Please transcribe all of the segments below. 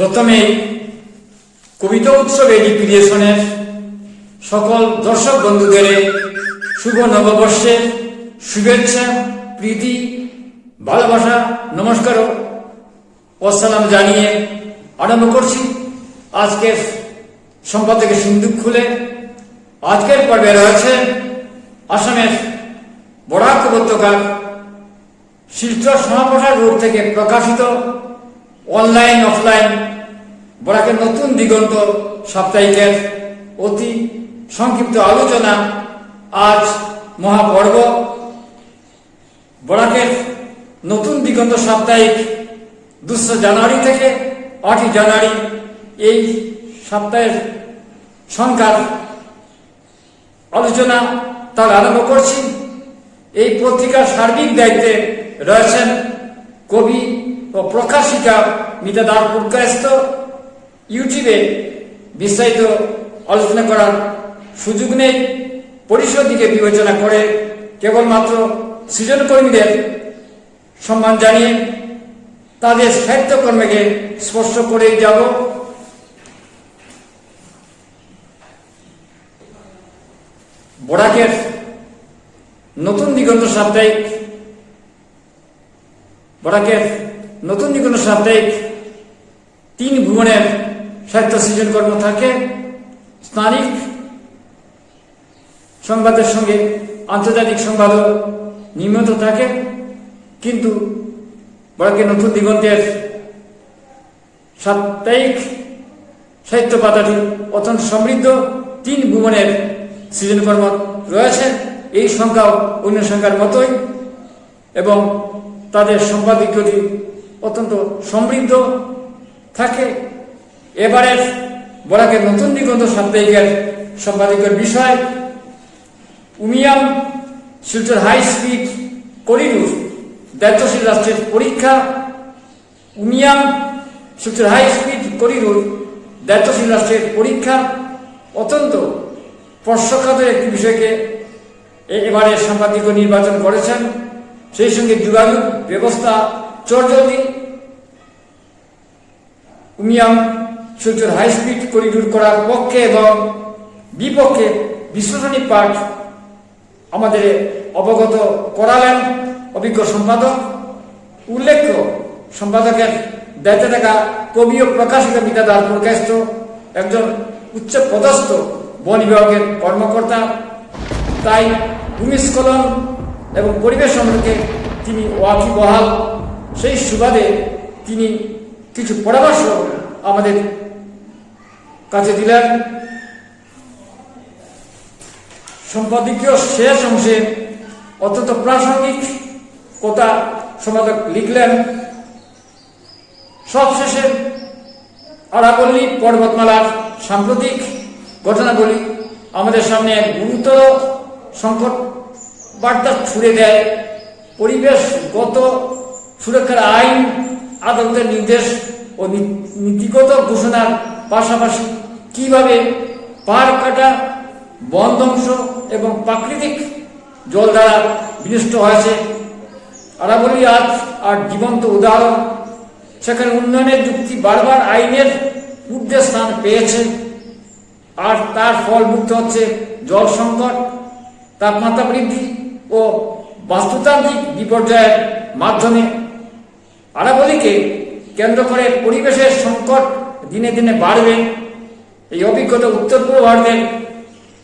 প্রথমেই কবিতা উৎসব এডি ক্রিয়েশনের সকল দর্শক বন্ধুদের শুভ নববর্ষের শুভেচ্ছা, প্রীতি, ভালোবাসা, নমস্কার ও সালাম জানিয়ে আরম্ভ করছি আজকের সম্পাদকের সিন্ধুক খুলে। আজকের পর্বে রয়েছে আসামের বরাক উপত্যকার শিলচর সমাপ্রসার রূপ থেকে প্রকাশিত অনলাইন অফলাইন বরাকের নতুন দিগন্ত, সাপ্তাহিকের অতি সংক্ষিপ্ত আলোচনা আজ মহাপর্ব। বরাকের নতুন দিগন্ত সাপ্তাহিক দুশো জানুয়ারি থেকে আটই জানুয়ারি এই সপ্তাহের সংখ্যার আলোচনা তার আরম্ভ করছি। এই পত্রিকার সার্বিক দায়িত্বে রয়েছেন কবি প্রকাশিকা মিতা দার পুরকায়স্ত ইউটিউবে বিস্তারিত আলোচনা করার সুযোগ নেই। পরিষদ দিকে বিবেচনা করে কেবলমাত্র সৃজনকর্মীদের সম্মান জানিয়ে তাদের সাহিত্যকর্মকে স্পর্শ করেই যাব। বরাকের নতুন দিগন্ত সাপ্তাহিক। বরাকের নতুন দিগন্ত সাপ্তাহিক তিন ভুবনের সাহিত্য সৃজন কর্ম থাকে। স্থানিক সংবাদের সঙ্গে আন্তর্জাতিক সংবাদও নিয়মিত থাকে। কিন্তু বরাকের নতুন দিগন্তের সাপ্তাহিক সাহিত্য পাতাটি অত্যন্ত সমৃদ্ধ। তিন ভুবনের সৃজনকর্ম রয়েছে। এই সংখ্যাও অন্য সংখ্যার মতোই এবং তাদের সম্পাদকীয়টি অত্যন্ত সমৃদ্ধ থাকে। এবারের বরাকের নতুন দিগন্ত সাপ্তাহিকের সম্পাদকের বিষয়, Umiam Silchar high speed corridor, দায়িত্বশীল রাষ্ট্রের পরীক্ষা, Umiam Silchar high speed corridor, দায়িত্বশীল রাষ্ট্রের পরীক্ষা, অত্যন্ত স্পর্শকাতর একটি বিষয়কে এবারে সম্পাদকীয় নির্বাচন করেছেন। সেই সঙ্গে যোগাযোগ ব্যবস্থা চটজলদি Umiam Silchar high speed corridor করার পক্ষে এবং বিপক্ষে বিশ্লেষণী পাঠ আমাদের অবগত করালেন অভিজ্ঞ সম্পাদক। উল্লেখ্য, সম্পাদকের দায়িত্বে থাকা কবি ও প্রকাশিত বিদ্যাদার প্রকাশিত একজন উচ্চ পদস্থ বন বিভাগের কর্মকর্তা। তাই ভূমিস্খলন এবং পরিবেশ সম্পর্কে তিনি ওয়াকিবহাল সেই সুবাদে তিনি কিছু পরামর্শ আমাদের কাছে দিলেন। সম্পাদকীয় শেষ অংশে অত্যন্ত প্রাসঙ্গিক কথা সম্পাদক লিখলেন। সবশেষে আরাবল্লী পর্বতমালার সাম্প্রতিক ঘটনাগুলি আমাদের সামনে এক গুরুতর সংকট বার্তা ছুড়ে দেয়। পরিবেশগত সুরক্ষার আইন, আদালতের নির্দেশ ও নীতিগত ঘোষণার পাশাপাশি কীভাবে পাহাড় কাটা বন ধ্বংস এবং প্রাকৃতিক জল দ্বারা বিনষ্ট হয়েছে আরাবলি আজ আর জীবন্ত উদাহরণ। সেখানে উন্নয়নের যুক্তি বারবার আইনের ঊর্ধ্বে স্থান পেয়েছে। আর তার ফল মুক্ত হচ্ছে জল সংকট, তাপমাত্রা বৃদ্ধি ও বাস্তুতান্ত্রিক বিপর্যয়ের মাধ্যমে আরাবলিকে কেন্দ্র করে পরিবেশের সংকট দিনে দিনে বাড়বে, এই অভিজ্ঞতা উত্তর পূর্ব ভারতের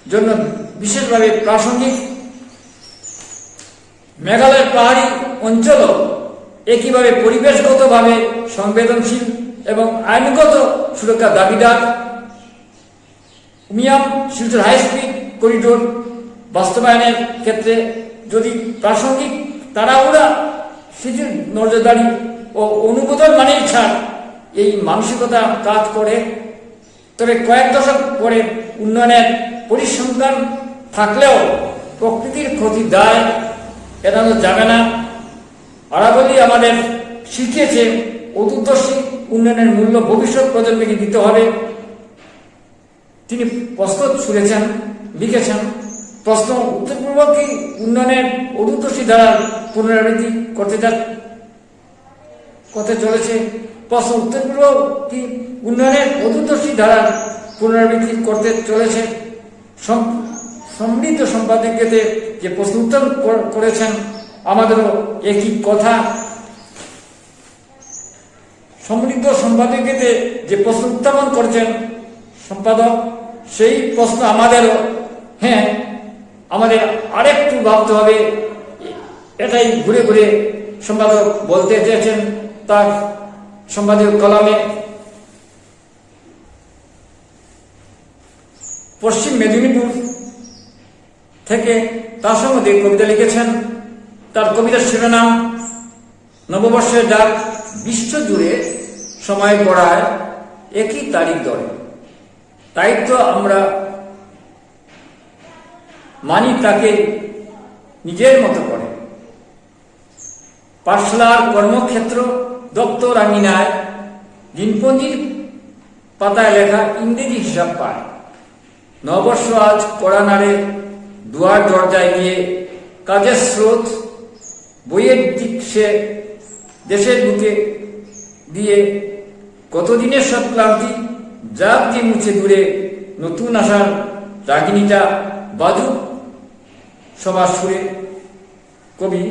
জন্য বিশেষভাবে প্রাসঙ্গিক। মেঘালয়ের পাহাড়ি অঞ্চলও একইভাবে পরিবেশগতভাবে সংবেদনশীল এবং আইনগত সুরক্ষা দাবিদার। Umiam Silchar high speed corridor বাস্তবায়নের ক্ষেত্রে যদি প্রাসঙ্গিক তারা ওরা শিথিল নজরদারি ও অনুমোদন মানের ছাড় এই মানসিকতা কাজ করে। তবে কয়েক দশক পরে উন্নয়নের পরিসংখ্যান থাকলেও প্রকৃতির ক্ষতি দায়, এড়ানো যাবে না। আরাবলি আমাদের শিখিয়েছে অদূরদর্শী উন্নয়নের মূল্য ভবিষ্যৎ প্রজন্মকে দিতে হবে। তিনি প্রশ্ন ছুড়েছেন, লিখেছেন, প্রশ্ন উত্তর পূর্ব কি উন্নয়নের অদূরদর্শী দ্বারা পুনরাবৃত্তি করতে যা করতে চলেছে। প্রশ্ন উত্তর পূর্ব কি উন্নয়নের অদূরদর্শী ধারার পুনরাবৃত্তি করতে চলেছে। সমৃদ্ধ সম্পাদকীয়তে যে প্রশ্ন উত্তর করেছেন, আমাদেরও একই কথা। সমৃদ্ধ সম্পাদকীয়তে যে প্রশ্ন উত্থাপন করছেন সম্পাদক, সেই প্রশ্ন আমাদেরও হ্যাঁ আমাদের আরেকটু ভাবতে হবে। এটাই ঘুরে ঘুরে সম্পাদক বলতে চেয়েছেন। তার সম্পাদক কলামে পশ্চিম মেদিনীপুর থেকে তার সঙ্গে কবিতা লিখেছেন। তার কবিতার শিরোনাম নববর্ষের ডাক বিশ্বজুড়ে সময় পড়ায় একই তারিখ ধরে। তাই তো আমরা মানি তাকে নিজের মতো করে। পাঠশালার কর্মক্ষেত্র দপ্তর আঙিনায় দিনপঞ্জির পাতায় লেখা ইংরেজি হিসাব পায়। নববর্ষ আজ কড়া নাড়ে দুয়ার দরজায় গিয়ে কাজের স্রোত বইয়ের দিক সে দেশের বুকে দিয়ে কতদিনের সব ক্লান্তি জাপ দিয়ে মুছে দূরে নতুন আসার রাগিনীটা বাজুক সবার সুরে কবি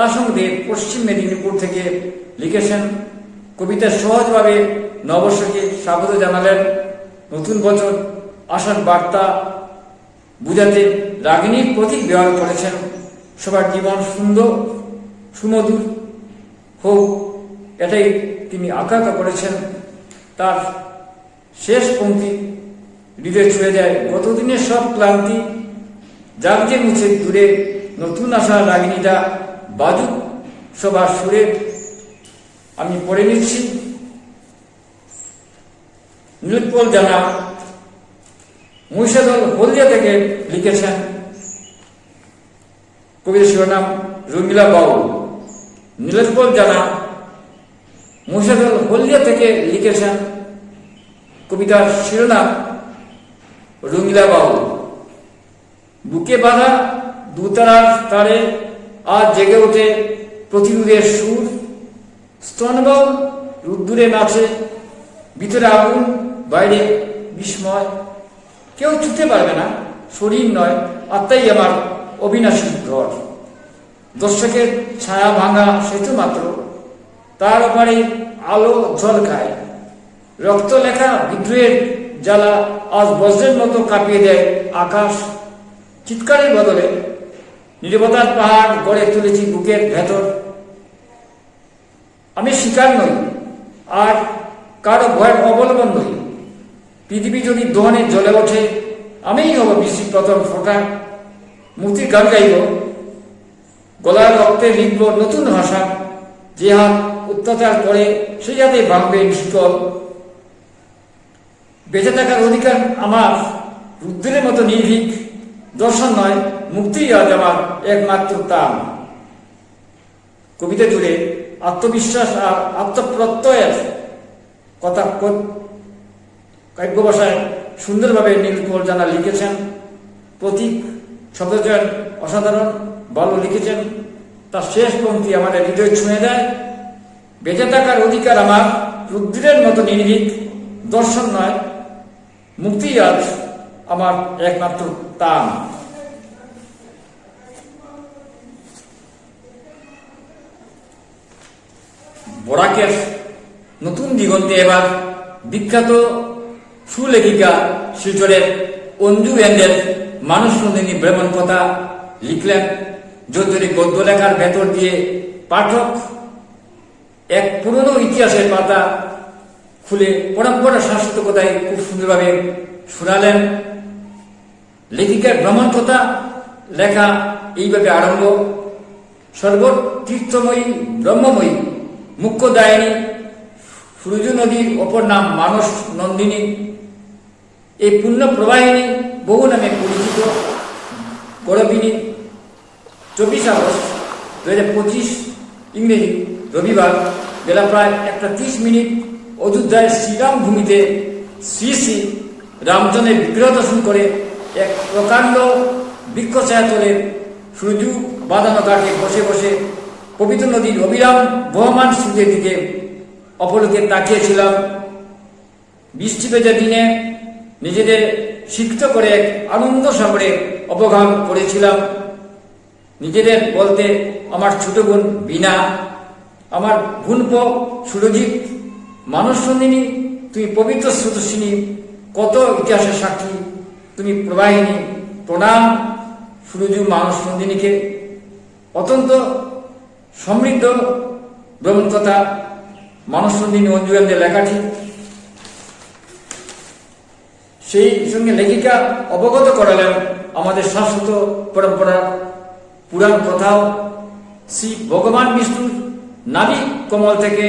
তার সঙ্গে পশ্চিম মেদিনীপুর থেকে লিখেছেন কবিতা সহজভাবে নববর্ষকে স্বাগত জানালেন। নতুন বছর আসার বার্তা বুঝাতে রাগিনীর প্রতীক ব্যবহার করেছেন। সবার জীবন সুন্দর, সুমধুর হোক, এটাই তিনি আকাঙ্ক্ষা করেছেন। তার শেষ পঙ্ক্তি, হৃদয় ছুঁয়ে যায় গতদিনের সব ক্লান্তি, জাগজে মুছে দূরে নতুন আসা রাগিনীটা বাজুক সবার সুরে আমি পড়ে নিচ্ছি। নীলপল জানা মহিষাদল হলদিয়া থেকে লিখেছেন কবির শিরোনাম রঙ্গিলা বাউল নীলপল জানা মহিষাদল হলদিয়া থেকে লিখেছেন কবিতার শিরোনাম রঙ্গিলা বাউল বুকে বাঁধা দুতারার তারে আজ জেগে ওঠে প্রতিরোধের সুর। স্তনবল রুদ্দুরে নাচে, ভিতরে আগুন, বাইরে বিস্ময়। কেউ ছুতে পারবে না, শরীর নয়, আত্মাই আমার অবিনাশী ঘর। দর্শকের ছায়া ভাঙা সেতু মাত্র, তার ওপারে আলো ঝলকায়। রক্ত লেখা বিদ্রোহের জ্বালা আজ বজ্রের মতো কাঁপিয়ে দেয় আকাশ। চিৎকারের বদলে নিরবতার পাহাড় গড়ে তুলেছি বুকের ভেতর। আমি শিকার নই, আর কারও ভয়ের অবলম্বন নই। পৃথিবী যদি দোহনে জ্বলে ওঠে, আমিই হব বৃষ্টির প্রথম ফোটা। মুক্তির গান গাইব, গলার রক্তে লিখব নতুন ভাষা। যে হাত অত্যাচার করে, সে যাতে ভাঙবে শিকল বেঁচে থাকার অধিকার আমার, রুদ্রের মতো নির্ভীক। দর্শন নয় মুক্তি আজ আমার একমাত্র তাম কবিতা জুড়ে আত্মবিশ্বাস আর আত্মপ্রত্যয়ের কথা কাব্য ভাষায় সুন্দরভাবে নীলকমল জানা লিখেছেন। প্রতীক শব্দচয়ন অসাধারণ, ভালো লিখেছেন। তার শেষ পঙ্ক্তি আমাদের হৃদয় ছুঁয়ে দেয়। বেঁচে থাকার অধিকার আমার রুদ্রের মতো নির্ভীক। দর্শন নয় মুক্তি আজ আমার একমাত্র তাম বরাকের নতুন দিগন্তে এবার বিখ্যাত সুলেখিকা শিলচরের অঞ্জু ব্যান্ডের মানুষ নন্দিনী ভ্রমণ কথা লিখলেন। যদ্যরি গদ্য লেখার ভেতর দিয়ে পাঠক এক পুরনো ইতিহাসের পাতা খুলে পরম্পরা শাশ্বত কথায় খুব সুন্দরভাবে শোনালেন লেখিকার ভ্রমণ কথা লেখা এইভাবে আরম্ভ। সর্বতীর্থময়ী, ব্রহ্মময়ী মুখ্য দায়নী সুরজু নদীর অপর নাম মানস নন্দিনী। এই পুণ্য প্রবাহিনী বহু নামে পরিচিত। গৌরবিনী, চব্বিশ আগস্ট দু হাজার পঁচিশ ইংরেজি রবিবার বেলা প্রায় একটা তিরিশ মিনিট অযোধ্যায় শ্রীরাম ভূমিতে শ্রী শ্রী রামচন্দ্রের বিগ্রহ দর্শন করে এক প্রকাণ্ড বৃক্ষছায়া তোলে সূর্য বাঁধানো কাঠে বসে বসে পবিত্র নদীর অবিরাম বহমান সূর্যের দিকে অপলোকে তাকিয়েছিলাম। বৃষ্টি ভেজা দিনে নিজেদের শিক্ষিত করে এক আনন্দ সাগরে অবগান করেছিলাম। নিজেদের বলতে, আমার ছোট বোন বিনা আমার ভুনপ সুরজিৎ মানস তুমি পবিত্র স্রোতস্বিনী, কত ইতিহাসের সাক্ষী তুমি প্রবাহিনী, প্রণাম, সুরজু মানস নন্দিনীকে অত্যন্ত সমৃদ্ধ ব্রহ্মকথা মানস নন্দিনী অঞ্জুয়ানদের লেখাটি, সেই সঙ্গে লেখিকা অবগত করালেন আমাদের শাশ্বত পরম্পরার পুরাণ কথাও। শ্রী ভগবান বিষ্ণুর নাভি কমল থেকে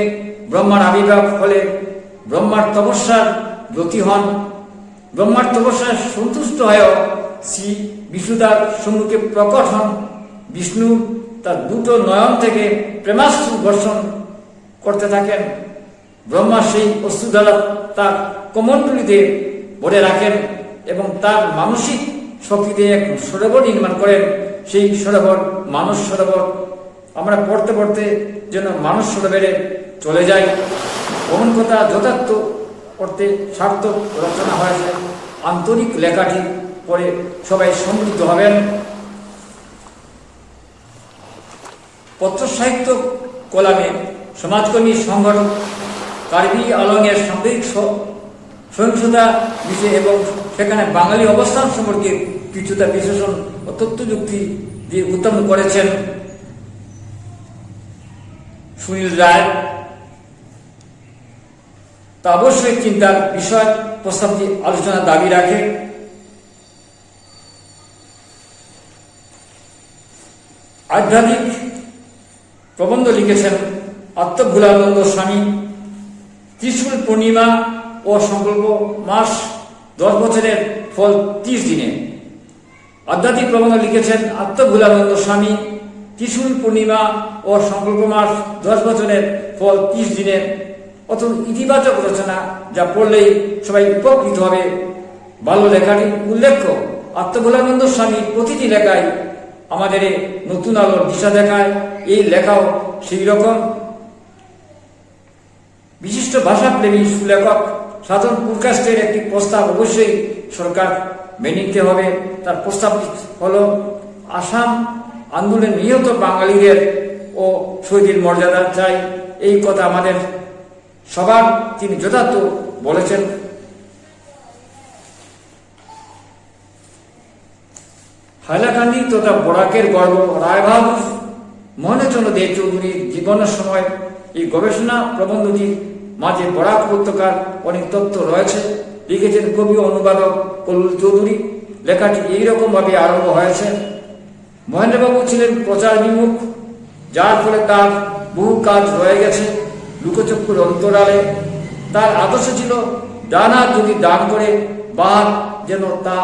ব্রহ্মার আবির্ভাব ফলে ব্রহ্মার তপস্যার ব্রতী হন। ব্রহ্মার তপস্যায় সন্তুষ্ট হয়েও শ্রী বিষ্ণুদার সম্মুখে প্রকট হন। বিষ্ণু তার দুটো নয়ন থেকে প্রেমাস্ত্র বর্ষণ করতে থাকেন। ব্রহ্মা সেই অস্ত্র দ্বারা তার কমণ্ডলিতে ভরে রাখেন এবং তার মানসিক শক্তিতে এক সরোবর নির্মাণ করেন। সেই সরোবর মানস সরোবর। আমরা পড়তে পড়তে যেন মানস সরোবরে চলে যাই। অমন কথা যথার্থ করতে সার্থক রচনা হয়েছে। আন্তরিক লেখাটি পড়ে সবাই সমৃদ্ধ হবেন। পত্র সাহিত্য কলামে সমাজকর্মী সংগঠন কার্বি আলমের সাম্প্রতিক সহিংসতা বিষয়ে এবং সেখানে বাঙালি অবস্থান সম্পর্কে কিছুটা বিশ্লেষণ ও তথ্যযুক্তি দিয়ে উত্থাপন করেছেন। সুনীল রায় তা অবশ্যই চিন্তার বিষয় প্রস্তাবটি আলোচনার দাবি রাখে। আধ্যাত্মিক প্রবন্ধ লিখেছেন আত্মভুলানন্দ স্বামী। ত্রিশূল পূর্ণিমা ও সংকল্প মাস দশ বছরের ফল ত্রিশ দিনে। আধ্যাত্মিক প্রবন্ধ লিখেছেন আত্মভুলানন্দ স্বামী। ত্রিশূল পূর্ণিমা ও সংকল্প মাস দশ বছরের ফল ত্রিশ দিনে অত ইতিবাচক রচনা যা পড়লেই সবাই উপকৃত হবে। ভালো লেখাটি উল্লেখ্য আত্মভুলানন্দ স্বামী প্রতিটি লেখায় আমাদের নতুন আলোর দিশা দেখায়। এই লেখাও সেই রকম। বিশিষ্ট ভাষাপ্রেমী সুলেখক সাধন পুরকাস্টের একটি প্রস্তাব অবশ্যই সরকার মেনে নিতে হবে। তার প্রস্তাবটি হল, আসাম আন্দোলনে নিহত বাঙালিদের ও শহীদের মর্যাদা চাই। এই কথা আমাদের সবার তিনি যথার্থ বলেছেন। হাইলাকান্দি তথা বরাকের গর্ব রায়বাহাদুর মোহনচন্দ্র দে চৌধুরীর জীবনের সময় এই গবেষণা প্রবন্ধটির মাঝে বরাক উপত্যকার অনেক তথ্য রয়েছে। লিখেছেন কবি অনুবাদক কলুল চৌধুরী। লেখাটি এইরকম ভাবে আরম্ভ হয়েছে। মহেন্দ্রবাবু ছিলেন প্রচার বিমুখ, যার ফলে তার বহু কাজ রয়ে গেছে। লুকোচক্ষুর অন্তরালে তার আদর্শ ছিল ডান যদি দান করে বাহাত যেন তা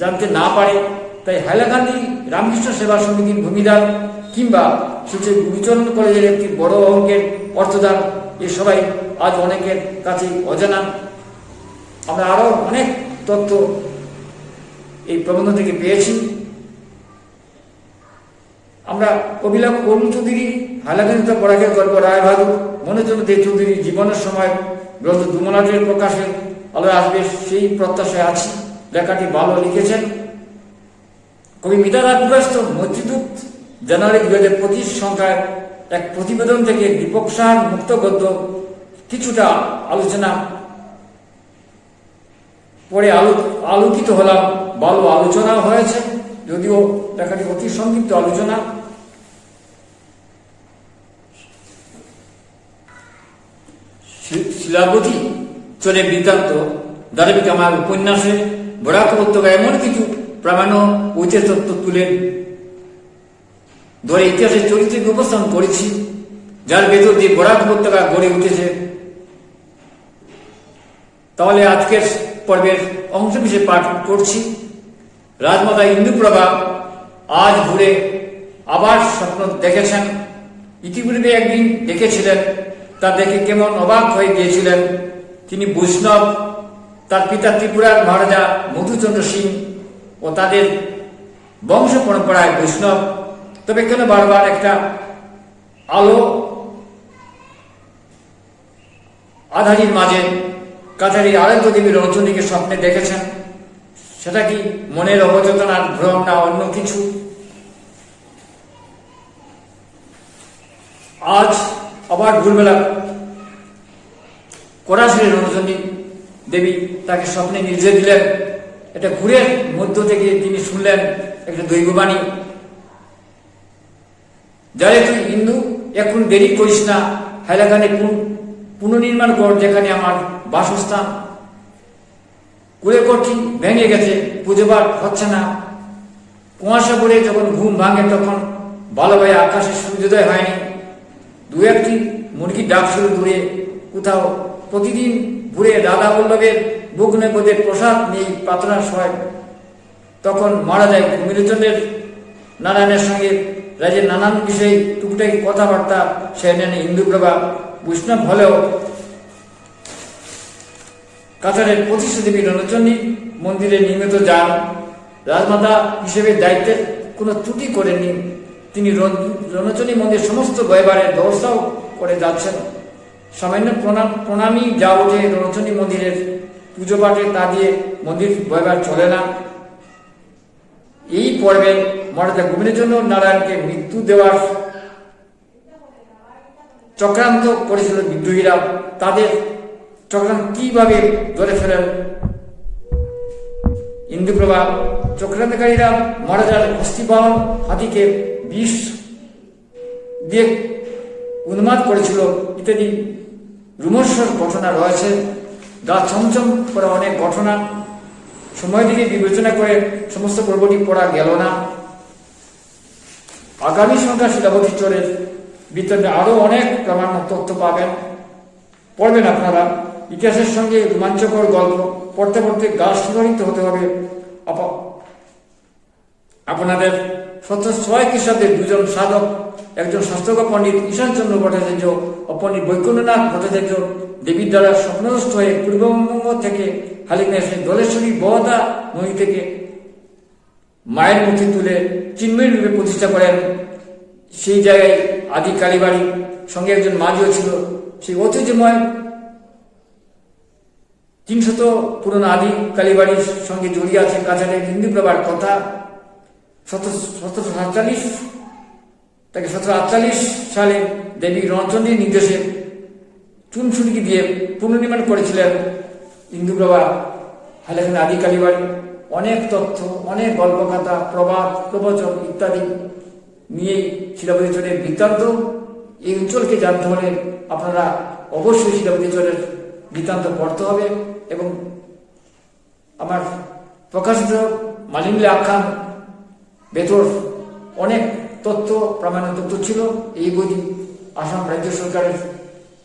জানতে না পারে। তাই হাইলাকান্দি রামকৃষ্ণ সেবা সমিতির ভূমিদান কিংবা শিলচর গুরুচরণ কলেজের একটি বড় অঙ্কের অর্থদান এ সবাই আজ অনেকের কাছেই অজানা। আমরা আরও অনেক তথ্য এই প্রবন্ধ থেকে পেয়েছি। আমরা কবিলা করুণ চৌধুরী হাইলাকান্দিতে পড়াকে গল্প, রায় বাহাদুর। মনোচন্দ্র দে চৌধুরী জীবনের সময় গ্রন্থ দুমলাটের প্রকাশের আলো আসবে সেই প্রত্যাশায় আছি। লেখাটি ভালো লিখেছেন। কবি মিতাদার প্রকাশিত মৈত্রীদূত জানুয়ারি দু হাজার পঁচিশ সংখ্যায় এক প্রতিবেদন থেকে দীপক সাহার মুক্ত গদ্য কিছুটা আলোচনা পরে আলো আলোকিত হলাম। ভালো আলোচনা হয়েছে। যদিও লেখাটি অতি সংক্ষিপ্ত আলোচনা। শি- শিলাবতী চলে বৃত্তান্ত। দারবিক আমার উপন্যাসে বরাক উপত্যকা এমন কিছু প্রামাণ্য ঐতিহ্য তত্ত্ব তুলে ধরে ইতিহাসের চরিত্রকে উপস্থাপন করেছি, যার ভেতর দিয়ে বরাক উপত্যকা গড়ে উঠেছে। তাহলে আজকের পর্বের অংশ বিশেষ পাঠ করছি। রাজমাতা ইন্দুপ্রভা আজ ঘুরে আবার স্বপ্ন দেখেছেন। ইতিপূর্বে একদিন দেখেছিলেন। তা দেখে কেমন অবাক হয়ে গিয়েছিলেন। তিনি বৈষ্ণব, তার পিতা ত্রিপুরার মহারাজা মধুচন্দ্র সিং ও তাদের বংশ পরম্পরায় বৈষ্ণব। তবে কেন বারবার একটা আলো আধারির মাঝে কাছারি আরেকটা দেবী রণচণ্ডীকে স্বপ্নে দেখেছেন? সেটা কি মনের অবচেতনার ভ্রম না অন্য কিছু? আজ আবার ভোরবেলা করাশিনী রণচণ্ডী দেবী তাকে স্বপ্নে নির্দেশ দিলেন। এটা ঘুরে মধ্য থেকে তিনি শুনলেন একটা দৈববাণী যারে তুই হিন্দু এখন দেরি করিস না হাইলাকানে পুনর্নির্মাণ কর যেখানে আমার বাসস্থান। কুড়ে কঠি ভেঙে গেছে, পুজোবার হচ্ছে না। কুয়াশা পড়ে যখন ঘুম ভাঙে, তখন ভালোভাবে আকাশে সূর্যোদয় হয়নি। দু একটি মুরগির ডাক শুরু দূরে কোথাও প্রতিদিন ঘুরে দাদা বল্লভের বুগ্নপদের প্রসাদ নিয়ে প্রার্থনা হয় তখন মারা যায় কুমিরচন্দ্রের নারায়ণের সঙ্গে রাজ্যের নানান বিষয়ে টুকটাকি কথাবার্তা সে নেন ইন্দুপ্রভা। বৈষ্ণব হলেও কাছাড়ের প্রতিষ্ঠা দেবী রণচণ্ডী মন্দিরে নিয়মিত যান। রাজমাতা হিসেবে দায়িত্বের কোনো ত্রুটি করেননি। তিনি রণ- রণচণ্ডী মন্দির সমস্ত ব্যবহারের ব্যবস্থাও করে যাচ্ছেন। সামান্য প্রণাম প্রণামী যা ওঠে রণচণ্ডী মন্দিরের পুজো পাঠে তা দিয়ে মন্দির ব্যবহার চলে না। এই পর্বে মহারাজা গোবিন্দচন্দ্র নারায়ণকে মৃত্যু দেওয়ার চক্রান্ত করেছিল বিদ্রোহীরা। তাদের চক্রান্ত কীভাবে ধরে ফেলেন? ইন্দুপ্রভা চক্রান্তকারীরা মহারাজার অস্থিবাহন হাতিকে বিষ দিয়ে উন্মাদ করেছিল ইত্যাদি রুমস্বর ঘটনা রয়েছে। গা ছমছম করা অনেক ঘটনা। সময় দিকে বিবেচনা করে সমস্ত পর্বটি পড়া গেল না। আগামী সংখ্যা শিলাবতী চোরের ভিতরে আরও অনেক প্রমাণ তথ্য পাবেন। পড়বেন আপনারা। ইতিহাসের সঙ্গে রোমাঞ্চকর গল্প। পড়তে পড়তে গা শিহরিত হতে হবে। আপ- আপনাদের সতেরো ছয় খ্রিস্টাব্দের দুজন সাধক, একজন শাস্ত্রজ্ঞ পণ্ডিত ঈশানচন্দ্র ভট্টাচার্য ও পণ্ডিত বৈকুণ্ঠনাথ ভট্টাচার্য। দেবীর দ্বারা স্বপ্নদস্ত হয়ে পূর্ববঙ্গ থেকে হালিগনা এসে দলেশ্বরী বহদা নদী থেকে মায়ের মূর্তি তুলে চিন্ময় রূপে প্রতিষ্ঠা করেন। সেই জায়গায় আদি কালীবাড়ি, সঙ্গে একজন মাঝিও ছিল। সেই ঐতিহ্যময় তিনশত পুরনো আদি কালীবাড়ির সঙ্গে জড়িয়ে আছে কাছাড়ের হিন্দু প্রবার কথা। সাতচল্লিশ, তাকে সতেরো আটচল্লিশ সালে দেবী রণচন্দ্রীর নির্দেশে চুনসুরকি দিয়ে পুনর্নির্মাণ করেছিলেন ইন্দুপ্রভা। হালেখান আদি কালীবাড়ি, অনেক তথ্য, অনেক গল্পকথা, প্রবাদ, প্রবচন ইত্যাদি নিয়েই শিলাপতি চরের বৃত্তান্ত। এই অঞ্চলকে জানতে হলে আপনারা অবশ্যই শিলাপতি চরের বৃত্তান্ত পড়তে হবে এবং আমার প্রকাশিত মালিন্দ্রে আখ্যান ভেতর অনেক তথ্য, প্রামাণ্য তথ্য ছিল। এই বইটি আসাম রাজ্য সরকারের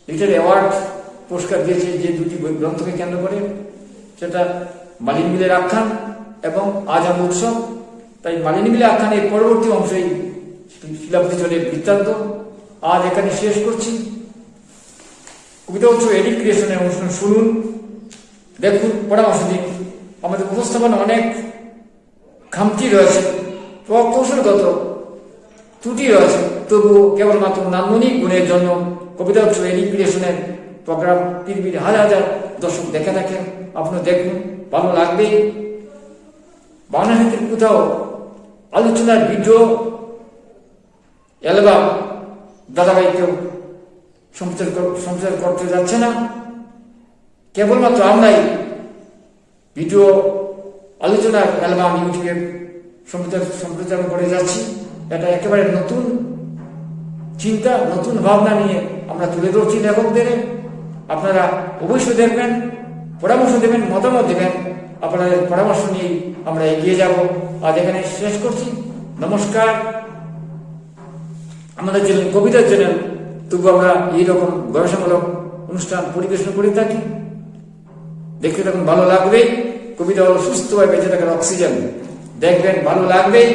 লিটার অ্যাওয়ার্ড পুরস্কার দিয়েছে যে দুটি বই গ্রন্থকে কেন্দ্র করে। সেটা মালিনী মিলের আখ্যান এবং আজাম উৎসব। তাই মালিনী মিলের আখ্যানের পরবর্তী অংশেই শিলাপতি চলের বৃত্তান্ত। আজ এখানে শেষ করছি। কবিতা উৎসব এডিট ক্রিয়েশনের অনুষ্ঠান শুনুন। দেখুন, পরামর্শ দিন। আমাদের উপস্থাপনা অনেক খামতি রয়েছে। প্রকৌশলগত ত্রুটি রয়েছে। তবুও কেবলমাত্র নান্দনিক গুণের জন্য কবিতা উৎসব এডিট ক্রিয়েশনের প্রোগ্রাম পৃথিবীর হাজার হাজার দর্শক দেখে থাকেন। আপনারা দেখুন, ভালো লাগবেই বাংলা সাহিত্যের কোথাও আলোচনার ভিডিও, অ্যালবাম দাদাভাই কেউ সম্প্রচার সম্প্রচার করতে যাচ্ছে না। কেবলমাত্র আমরাই ভিডিও, আলোচনার অ্যালবাম, ইউটিউবে সম্প্রচার সম্প্রচার করে যাচ্ছি। এটা একেবারে নতুন চিন্তা, নতুন ভাবনা নিয়ে আমরা তুলে ধরছি লেখকদের। আপনারা অবশ্যই দেখবেন, পরামর্শ দেবেন, মতামত দেবেন। আপনাদের পরামর্শ নিয়ে আমরা এগিয়ে যাব। আজ এখানে শেষ করছি। নমস্কার। আমাদের চ্যানেল, কবিতার চ্যানেল, তবু আমরা এইরকম গবেষণামূলক অনুষ্ঠান পরিবেশন করে থাকি। দেখতে তখন ভালো লাগবেই কবিতা হলো সুস্থভাবে বেঁচে থাকার অক্সিজেন। দেখবেন ভালো লাগবেই